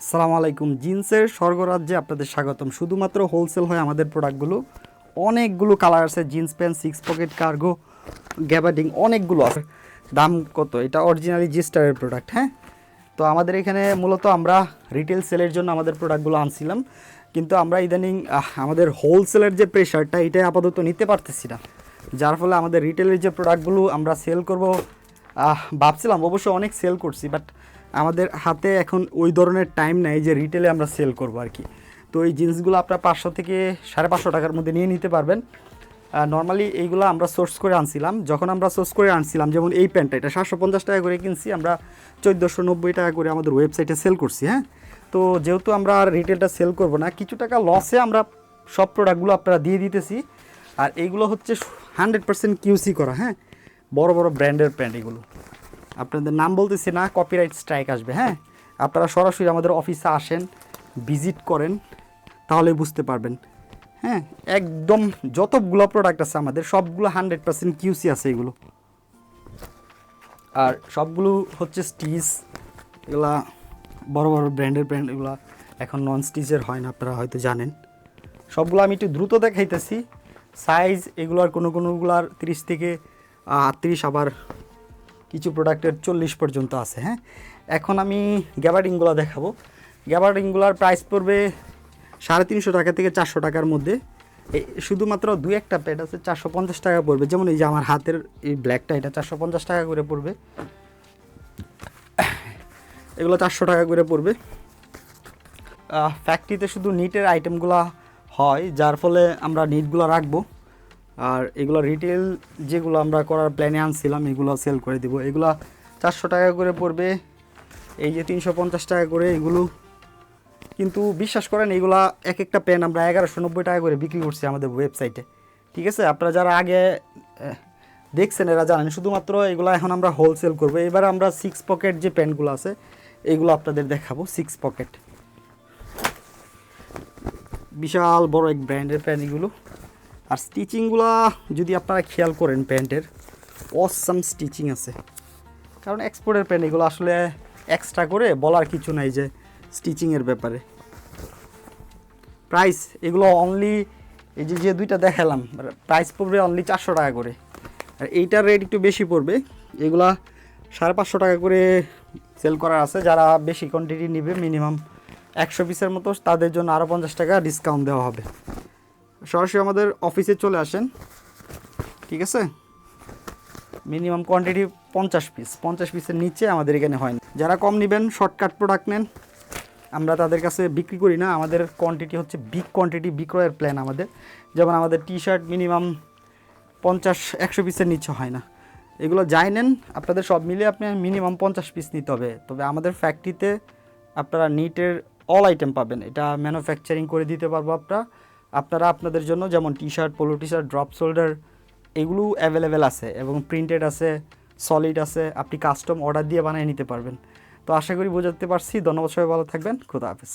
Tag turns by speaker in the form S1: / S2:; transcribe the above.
S1: আসসালামু আলাইকুম। জিন্সের স্বর্গরাজ্যে আপনাদের স্বাগতম। শুধুমাত্র হোলসেল হয় আমাদের প্রোডাক্টগুলো অনেকগুলো কালার আছে। Jeans pant six pocket cargo gabardine অনেকগুলো আছে। দাম কত? এটা অরিজিনালি জিস্টারের প্রোডাক্ট হ্যাঁ? তো আমাদের এখানে মূলত আমরা রিটেল সেলের জন্য আমাদের প্রোডাক্টগুলো আনছিলাম। কিন্তু আমরা ইদানিং আমাদের হোলসেলের যে প্রেশারটা এটা আপাতত নিতে পারতেছি না। যার ফলে আমাদের রিটেলের যে প্রোডাক্টগুলো আমরা সেল করব ভাবছিলাম অবশ্য অনেক সেল করছি বাট আমাদের হাতে এখন ওই ধরনের টাইম নেই যে রিটেলে আমরা সেল করব আর কি। তো এই জিন্সগুলো আপনার পাঁচশো থেকে সাড়ে পাঁচশো টাকার মধ্যে নিয়ে নিতে পারবেন। নর্মালি এইগুলো আমরা সোর্স করে আনছিলাম। যখন আমরা সোর্স করে আনছিলাম, যেমন এই প্যান্টটা, এটা সাতশো পঞ্চাশ টাকা করে কিনছি, আমরা চোদ্দোশো নব্বই টাকা করে আমাদের ওয়েবসাইটে সেল করছি হ্যাঁ? তো যেহেতু আমরা আর রিটেলটা সেল করব না, কিছু টাকা লসে আমরা সব প্রোডাক্টগুলো আপনারা দিয়ে দিতেছি। আর এইগুলো হচ্ছে হান্ড্রেড পার্সেন্ট কিউসি করা হ্যাঁ? বড় বড় ব্র্যান্ডের প্যান্ট এগুলো। আপনাদের নাম বলতেছি না কপিরাইট স্ট্রাইক আসবে হ্যাঁ? আপনারা সরাসরি আমাদের অফিসে আসেন ভিজিট করেন, তাহলে বুঝতে পারবেন হ্যাঁ? একদম যতগুলো প্রোডাক্ট আছে আমাদের, সবগুলো হান্ড্রেড পার্সেন্ট কিউসি আছে এগুলো। আর সবগুলো হচ্ছে স্টিচ এগুলা বড় বড় ব্র্যান্ডের ব্র্যান্ড এগুলা এখন নন স্টিচের হয় না, আপনারা হয়তো জানেন। সবগুলো আমি একটু দ্রুত দেখাইতেছি। সাইজ এগুলোর কোনো কোনোগুলার তিরিশ থেকে আটত্রিশ আবার কিছু প্রোডাক্টের চল্লিশ পর্যন্ত আছে হ্যাঁ? এখন আমি গ্যাবার্ডিংগুলো দেখাবো। গ্যাবার্ডিংগুলোর প্রাইস পড়বে সাড়ে তিনশো টাকা থেকে চারশো টাকার মধ্যে। শুধুমাত্র দু একটা প্যাড আছে, চারশো পঞ্চাশ টাকা পড়বে। যেমন এই যে আমার হাতের এই ব্ল্যাকটা, এটা চারশো পঞ্চাশ টাকা করে পড়বে। এগুলো চারশো টাকা করে পড়বে। ফ্যাক্টরিতে শুধু নিটের আইটেমগুলো হয়, যার ফলে আমরা নিটগুলো রাখব। আর এগুলো রিটেল যেগুলো আমরা করার প্ল্যানে আনছিলাম, এগুলো সেল করে দেবো। এগুলো চারশো টাকা করে পড়বে। এই যে তিনশো পঞ্চাশ টাকা করে এগুলো। কিন্তু বিশ্বাস করেন, এগুলা এক একটা পেন আমরা এগারোশো নব্বই টাকা করে বিক্রি করছি আমাদের ওয়েবসাইটে ঠিক আছে? আপনারা যারা আগে দেখছেন, এরা জানেন, শুধুমাত্র এগুলো এখন আমরা হোলসেল করব। এবার আমরা সিক্স পকেট যে প্যান্টগুলো আছে, এগুলো আপনাদের দেখাবো সিক্স পকেট বিশাল বড় এক ব্র্যান্ডের প্যান্ট এগুলো। আর স্টিচিংগুলো যদি আপনারা খেয়াল করেন প্যান্টের, অসাম স্টিচিং আছে। কারণ এক্সপোর্টের প্যান্ট এগুলো আসলে এক্সট্রা করে বলার কিছু নাই যে স্টিচিংয়ের ব্যাপারে। প্রাইস এগুলো অনলি এই যে যে দুইটা দেখালাম প্রাইস পড়বে অনলি চারশো টাকা করে। আর এইটার রেট একটু বেশি পড়বে। এগুলা সাড়ে পাঁচশো টাকা করে সেল করার আছে। যারা বেশি কোয়ান্টিটি নেবে মিনিমাম একশো পিসের মতো, তাদের জন্য আরও পঞ্চাশ টাকা ডিসকাউন্ট দেওয়া হবে। সরাসরি আমাদের অফিসে চলে আসেন। ঠিক আছে? মিনিমাম কোয়ান্টিটি পঞ্চাশ পিস পঞ্চাশ পিসের নিচে আমাদের এখানে হয় না। যারা কম নেবেন শর্টকাট প্রোডাক্ট নেন। আমরা তাদের কাছে বিক্রি করি না। আমাদের কোয়ান্টিটি হচ্ছে বিগ কোয়ান্টিটি বিক্রয়ের প্ল্যান আমাদের। যেমন আমাদের টি শার্ট মিনিমাম পঞ্চাশ, একশো পিসের নিচে হয় না। এগুলো যাই নেন, আপনাদের সব মিলে আপনি মিনিমাম পঞ্চাশ পিস নিতে হবে। তবে আমাদের ফ্যাক্টরিতে আপনারা নিটের অল আইটেম পাবেন। এটা ম্যানুফ্যাকচারিং করে দিতে পারব আপনারা। আপনারা আপনাদের জন্য যেমন T shirt polo T shirt drop shoulder এগুলো অ্যাভেলেবেল আছে এবং প্রিন্টেড আছে সলিড আছে, আপনি কাস্টম অর্ডার দিয়ে বানিয়ে নিতে পারবেন। তো আশা করি বোঝাতে পারছি। ধন্যবাদ সবাই, ভালো থাকবেন। খুদা হাফেজ।